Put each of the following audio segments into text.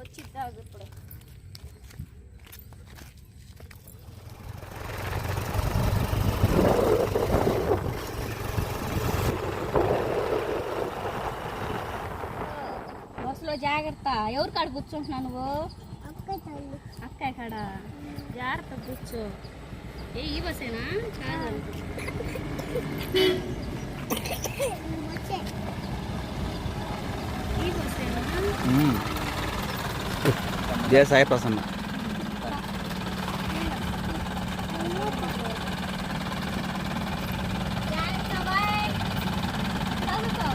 వచ్చి తాగు ఇప్పుడు. బస్సులో జాగ్రత్త. ఎవరి కాడ కూర్చుంటున్నావు నువ్వు? అక్క కాడ. జాగ్రత్త కూర్చో. ఏ ఈ బస్సేనా? కాదు. ఈ బస్సేనా? జయ సాయి ప్రసన్న జాగ్రత్త బాయ్ చదువుకో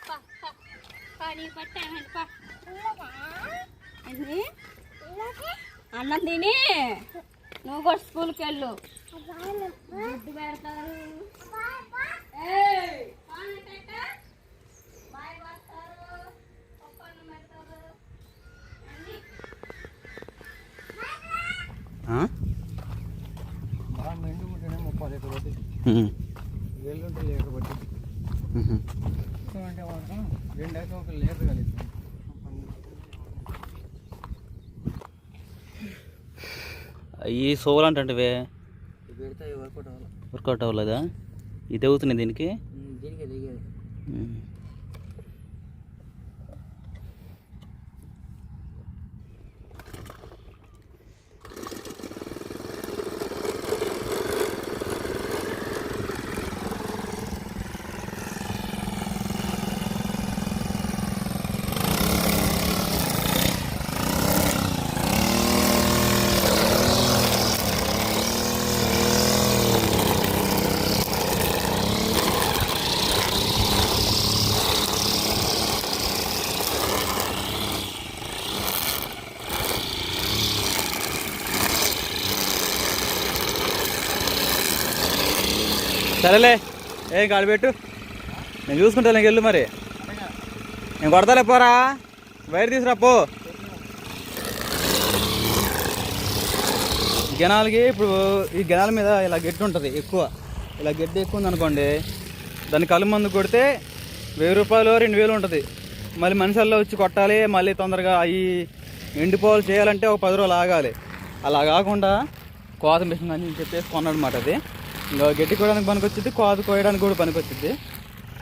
పా పా పా నీ పట్టామండి పా ఏంది అన్నం తిని నువ్వు కూడా స్కూల్కి వెళ్ళు. గుడ్డు పెడతారు. ముప్పై లీటర్ అంటే మాత్రం రెండు అయితే ఒక లీటర్ ఈ సోవలు అంటే పెడితే వర్కౌట్ అవ్వాలి? వర్కౌట్ అవ్వలేదా? ఇది అవుతుంది దీనికి? దీనికి సరేలే. ఏం కాలు పెట్టు. నేను చూసుకుంటా నీకు వెళ్ళు మరి. నేను కొడతాలే పోరా. బయట తీసురా పో. గెనాలకి ఇప్పుడు ఈ గెనాల మీద ఇలా గడ్డి ఉంటుంది ఎక్కువ. ఇలా గడ్డి ఎక్కువ ఉందనుకోండి దాన్ని కలు మందు కొడితే వెయ్యి రూపాయలు రెండు వేలు ఉంటుంది. మళ్ళీ మనుషుల్లో వచ్చి కొట్టాలి మళ్ళీ తొందరగా అవి ఎండిపోవాలి చేయాలంటే ఒక పది రోజులు ఆగాలి. అలా కాకుండా కోత మిషన్ అని చెప్పేసి కొన్నాడు అనమాట అది. ఇంకా గడ్డి కోయడానికి పనికొచ్చింది కోత కోయడానికి కూడా పనికొచ్చింది.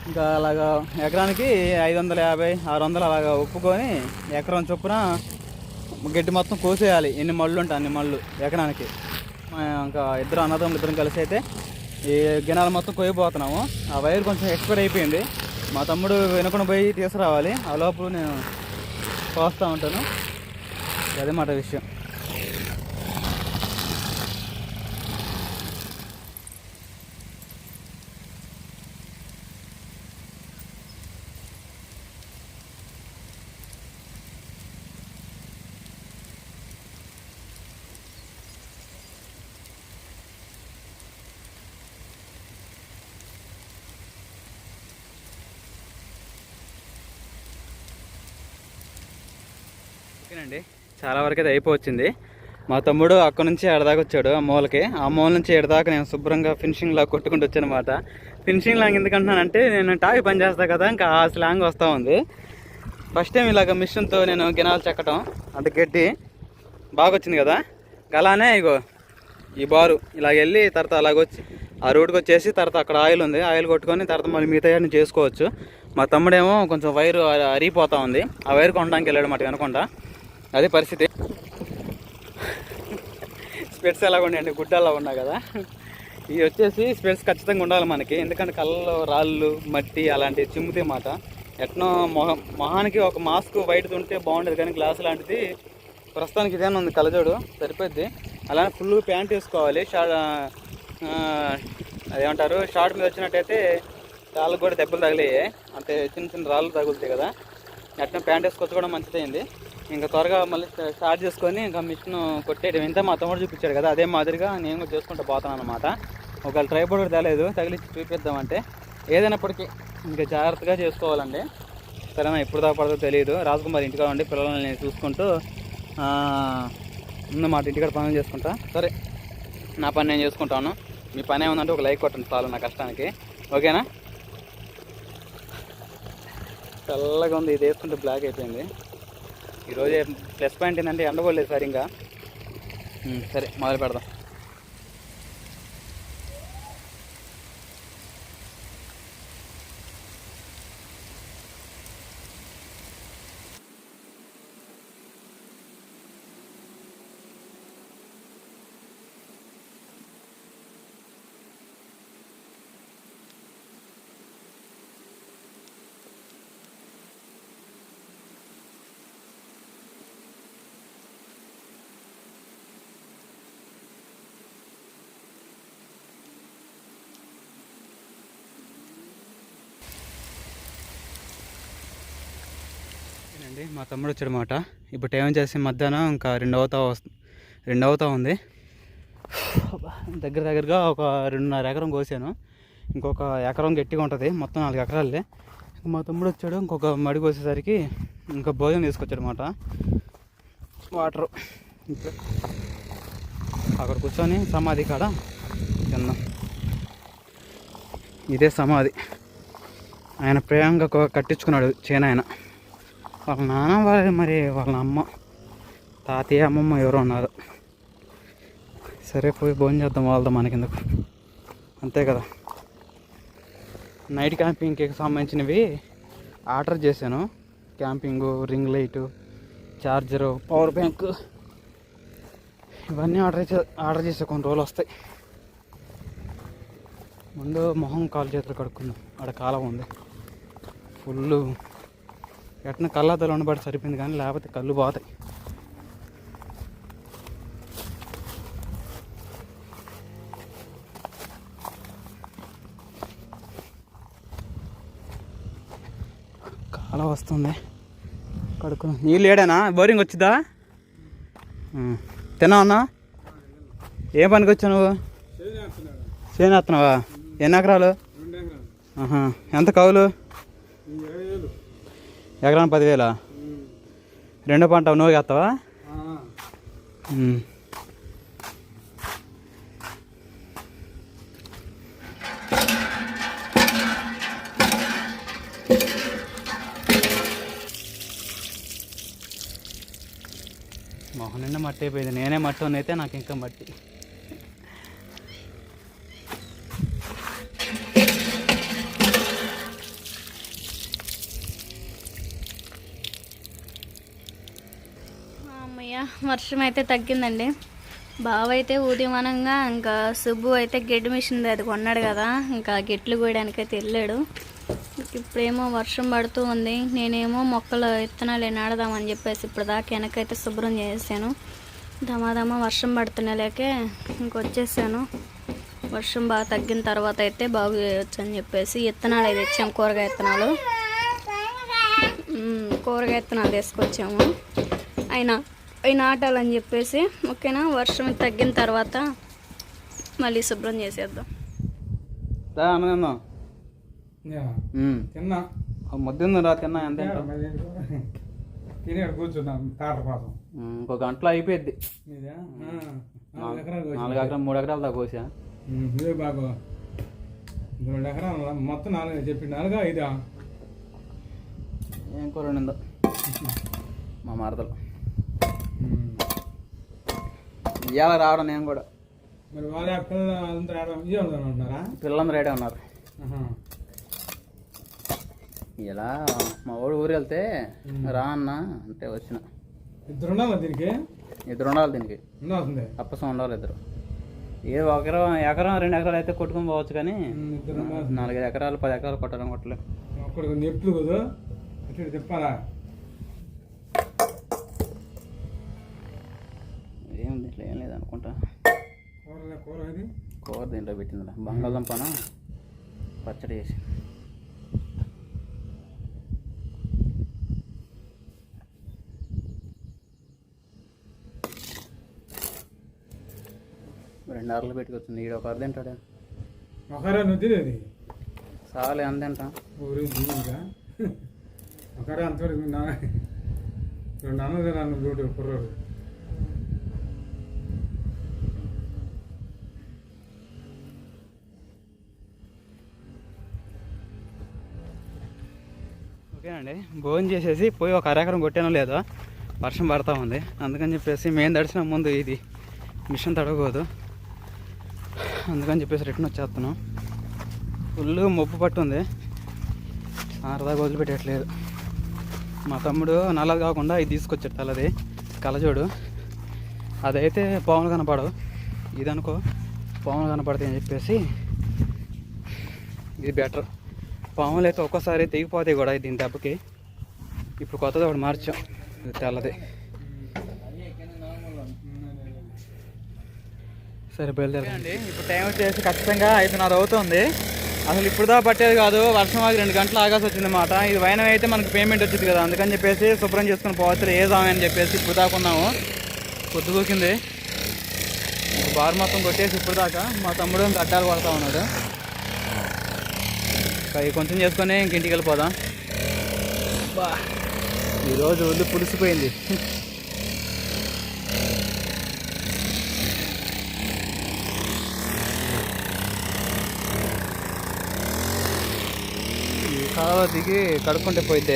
ఇంకా అలాగా ఎకరానికి ఐదు వందల యాభై ఆరు వందలు అలాగా ఒప్పుకొని ఎకరం చొప్పున గడ్డి మొత్తం కోసేయాలి. ఎన్ని మళ్ళు ఉంటాయి అన్ని మళ్ళు ఎకరానికి. ఇంకా ఇద్దరు అన్నదమ్ములు ఇద్దరం కలిసి అయితే ఈ గినాలు మొత్తం కోయిపోతున్నాము ఆ వైర్ కొంచెం ఎక్స్పైర్ అయిపోయింది. మా తమ్ముడు వెనుకను పోయి తీసుకురావాలి. ఆ లోపల నేను కోస్తూ ఉంటాను. అదే మాట విషయం. ఓకేనండి. చాలా వరకు అయితే అయిపోవచ్చింది. మా తమ్ముడు అక్కడ నుంచి ఎడదాకా వచ్చాడు ఆ మూలకి. ఆ మూల నుంచి ఎడదాకా నేను శుభ్రంగా ఫినిషింగ్ లా కొట్టుకుంటూ వచ్చాను మాట ఫినిషింగ్ లాంగ్ ఎందుకంటున్నానంటే నేను టాగి పని చేస్తా కదా ఇంకా ఆ స్లాంగ్ వస్తూ ఉంది. ఫస్ట్ టైం ఇలాగ మిషన్తో నేను గినాలు చెక్కటం అంటే గడ్డి బాగా వచ్చింది కదా. అలానే ఇగో ఈ బారు ఇలాగ వెళ్ళి తర్వాత అలాగొచ్చి ఆ రోడ్కి వచ్చేసి తర్వాత అక్కడ ఆయిల్ ఉంది. ఆయిల్ కొట్టుకొని తర్వాత మళ్ళీ మిగతా అన్ని చేసుకోవచ్చు. మా తమ్ముడేమో కొంచెం వైరు అరిగిపోతూ ఉంది. ఆ వైర్ కొనడానికి వెళ్ళాడు మాట వెనకుండా. అదే పరిస్థితి. స్పెట్స్ ఎలా ఉన్నాయండి గుడ్డలా ఉన్నా కదా. ఇవి వచ్చేసి స్పెట్స్ ఖచ్చితంగా ఉండాలి మనకి. ఎందుకంటే కళ్ళలో రాళ్ళు మట్టి అలాంటివి చిమ్ముతాయి మాట. ఎట్నో మొహం మొహానికి ఒక మాస్క్ వైట్ ఉంటే బాగుండేది కానీ గ్లాస్ లాంటిది. ప్రస్తుతానికి ఇదేనా ఉంది కలజోడు సరిపోద్ది. అలానే ఫుల్ ప్యాంట్ వేసుకోవాలి. షా అదేమంటారు? షార్ట్ మీద వచ్చినట్టయితే రాళ్ళకు కూడా దెబ్బలు తగిలాయి. అంటే చిన్న చిన్న రాళ్ళు తగులుతాయి కదా. అట్లా ప్యాంట్ వేసుకొచ్చి కూడా మంచిదైంది. ఇంకా త్వరగా మళ్ళీ స్టార్ట్ చేసుకొని ఇంకా మిషన్ కొట్టేయడం. ఇంత మా తమ్ముడు చూపించాడు కదా అదే మాదిరిగా నేను కూడా చేసుకుంటూ పోతాను అనమాట ఒకవేళ ట్రైపోర్డ్ కూడా తేలేదు తగిలించి చూపిద్దామంటే ఏదైనప్పటికీ ఇంకా జాగ్రత్తగా చేసుకోవాలండి. సరేనా ఎప్పుడు దాకా పడదో తెలియదు రాజకుమార్ ఇంటికాడ ఉండి పిల్లల్ని నేను చూసుకుంటూ ఆ, ఉన్నమాట ఇంటికాడ పనులు చేసుకుంటా. సరే నా పని నేను చేసుకుంటాను. మీ పని ఏముందంటే ఒక లైక్ కొట్టండి చాలు నా కష్టానికి. ఓకేనా? చల్లగా ఉంది ఇది వేసుకుంటే బ్లాక్ అయిపోయింది. ఈరోజు ప్లస్ పాయింట్ ఏంటంటే ఎండగోలేదు సార్ ఇంకా. సరే మొదలు పెడదాం. అండి. మా తమ్ముడు వచ్చాడు మాట ఇప్పుడు టైం చేసి మధ్యాహ్నం ఇంకా రెండు అవుతా వస్తు రెండు అవుతా ఉంది. దగ్గర దగ్గరగా ఒక రెండున్నర ఎకరం కోసాను. ఇంకొక ఎకరం గట్టిగా ఉంటుంది. మొత్తం నాలుగు ఎకరాలే. మా తమ్ముడు వచ్చాడు. ఇంకొక మడి కోసేసరికి ఇంకా భోజనం తీసుకొచ్చాడు మాట వాటర్. అక్కడ కూర్చొని సమాధి కాడ తిన్నాం. ఇదే సమాధి. ఆయన ప్రేమగా కట్టించుకున్నాడు చేనాయన వాళ్ళ నాన్న వాళ్ళు మరి వాళ్ళ అమ్మ. తాతయ్య అమ్మమ్మ ఎవరో ఉన్నారు. సరే పోయి భోజనం చేద్దాం వాళ్ళతో మనకెందుకు? అంతే కదా. నైట్ క్యాంపింగ్కి సంబంధించినవి ఆర్డర్ చేశాను. Camping ring light charger power bank. ఇవన్నీ ఆర్డర్ చే ఆర్డర్ చేసే కొన్ని రోజులు వస్తాయి. ముందు మొహం కాలు చేతులు కడుక్కుందాం. ఆడ కాలం ఉంది. ఫుల్ ఎట్న కళ్ళద్దాలు ఉండబడి సరిపోయింది కానీ లేకపోతే కళ్ళు పోతాయి. కాలం వస్తుంది. కడుక్కు నీళ్ళు ఏడానా? బోరింగ్ తిన్నావు అన్నా? ఏ పనికి వచ్చావు నువ్వు? చేనేస్తున్నావా ఎన్ని ఎకరాలు. ఎంత కవులు ఎకరానికి పదివేలా? రెండో పంట నువ్వు వేస్తావా? ఉమ్. మొహం నిండా మట్టి అయిపోయింది. నేనే మట్టి అయితే నాకు ఇంకా మట్టి. వర్షం అయితే తగ్గిందండి. బావ అయితే ఉదయమానంగా ఇంకా సుబ్బు అయితే గెడ్డి మిషన్ అది కొన్నాడు కదా ఇంకా గెట్లు కోయడానికి అయితే వెళ్ళాడు. ఇప్పుడేమో వర్షం పడుతూ ఉంది. నేనేమో మొక్కలు విత్తనాలు నాడదామని చెప్పేసి ఇప్పుడు దాకా వెనకైతే శుభ్రం చేసాను దమాదమా వర్షం పడుతున్నలేకే ఇంకొచ్చేసాను. వర్షం బాగా తగ్గిన తర్వాత అయితే బాగు చేయొచ్చు అని చెప్పేసి విత్తనాలు అయితే ఇచ్చాము కూరగాయ విత్తనాలు కూరగాయ విత్తనాలు తీసుకొచ్చాము. అయినా అవి నాటాలని చెప్పేసి ఓకేనా? వర్షం తగ్గిన తర్వాత మళ్ళీ శుభ్రం చేసేద్దాం. తిన్నా. ముద్దు రా తిన్నా ఎంత ఇంకో గంటలో అయిపోయింది మీదా? ఆ, నాలుగు ఎకరాలు మూడు ఎకరాలు దాకా కోసా? బాగు రెండు ఎకరాలు మొత్తం నాలుగు చెప్పి నాలుగా ఐదా? ఏం కూర మా మరదలు. ఇవాళ రావడం నేను కూడా. మరి వాళ్ళ పిల్లలందరూ రెడీ ఉన్నారు. ఇలా మా ఊరు ఊరు వెళ్తే రా అన్న అంటే వచ్చిన. ఇద్దరు ఉండాలి దీనికి? ఇద్దరు ఉండాలి దీనికి. తప్పసం ఉండాలి ఇద్దరు. ఏ ఒక ఎకరం ఎకరం రెండు ఎకరాలు అయితే కొట్టుకొని పోవచ్చు కానీ నాలుగైదు ఎకరాలు పది ఎకరాలు కొట్టడం కొట్టలేం. అక్కడ నెప్పుడు కదా అటు అట్లా ఏం లేదనుకుంటా. కూర దీంట్లో పెట్టిందిలా. బంగాళదుంపన పచ్చడి చేసి. రెండు అరలు పెట్టుకొచ్చు నీడ ఒక అర్ధ తింటాడు. ఒకరా నుద్దిది సాలే అంత తింటా. ఒకరా అంత రెండు అన్నది నన్ను కుర్రాడు. ఓకేనండి భోజనం చేసేసి పోయి ఒక అరెకరం కొట్టానో లేదో వర్షం పడతా ఉంది. అందుకని చెప్పేసి మేము తడిసిన ముందు ఇది మిషన్ తడవకూడదు. అందుకని చెప్పేసి రిటర్న్ వచ్చేస్తున్నాం. ఫుల్ మొప్పు పట్టుంది. ఆరదాకా వదిలిపెట్టట్లేదు మా తమ్ముడు నల్లది కాకుండా ఇది తీసుకొచ్చాడు తలది. కలజోడు అదైతే పాములు కనపడవు. ఇదనుకో పాములు కనపడతాయి అని చెప్పేసి ఇది బెటర్. పాములు అయితే ఒక్కోసారి తెగిపోతాయి కూడా దీని దెబ్బకి. ఇప్పుడు కొత్తది ఒకటి మార్చాం. తెల్లది. సరే బయలుదేరండి ఇప్పుడు టైం వచ్చేసి ఖచ్చితంగా ఐదున్నర అవుతుంది. అసలు ఇప్పుడు దా పట్టేది కాదు వర్షం ఆగి రెండు గంటలు ఆగాల్సి వచ్చింది అన్నమాట. ఇది వైనం అయితే మనకు పేమెంట్ వచ్చింది కదా అందుకని చెప్పేసి శుభ్రం చేసుకుని పోవచ్చు ఏదామని అని చెప్పేసి ఇప్పుడు దాకున్నాము పొద్దు దూకింది బారు మొత్తం కొట్టేసి ఇప్పుడు దాకా మా తమ్ముడు గడ్డాలు పడతా కొడతా ఉన్నాడు. ఇవి కొంచెం చేసుకొని ఇంక ఇంటికి వెళ్ళిపోదాం. బా. ఈరోజు ఒళ్ళు పులిసిపోయింది. కాలువ దిగి కడుక్కుంటే పోయితే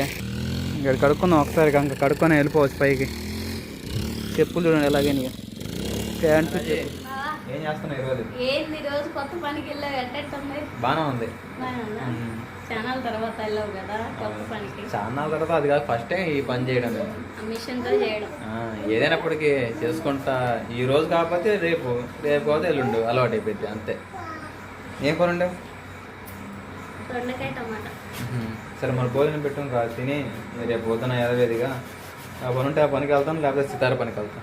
ఇక్కడ కడుక్కున్నాం ఒకసారి ఇంకా కడుక్కొని వెళ్ళిపోవచ్చు పైకి. చెప్పులు చూడండి ఎలాగే ప్యాంటు చేస్తున్నావు ఈరోజు ఏంది రోజు కొత్త పనికి వెళ్ళావు? ఎట్టెట్టుంది బాగానే ఉంది. ఛానల్ తర్వాత వెళ్ళావు కదా కొత్త పనికి? చాలా తర్వాత అది కాదు ఫస్ట్ టైం ఈ పని చేయడం మిషన్తో చేయడం. ఏదైనప్పటికీ చేసుకుంటా. ఈ రోజు కాకపోతే రేపు రేపు కాకపోతే ఎల్లుండు అలవాటు అయిపోయింది అంతే. ఏం దొండకాయ టమాటా. సరే మన భోజనం పెట్టుకుని కాదు తిని. రేపు పొద్దున యథవేదిగా ఆ పని ఉంటే ఆ పనికి వెళ్తాం లేకపోతే సితార పనికి వెళ్తాం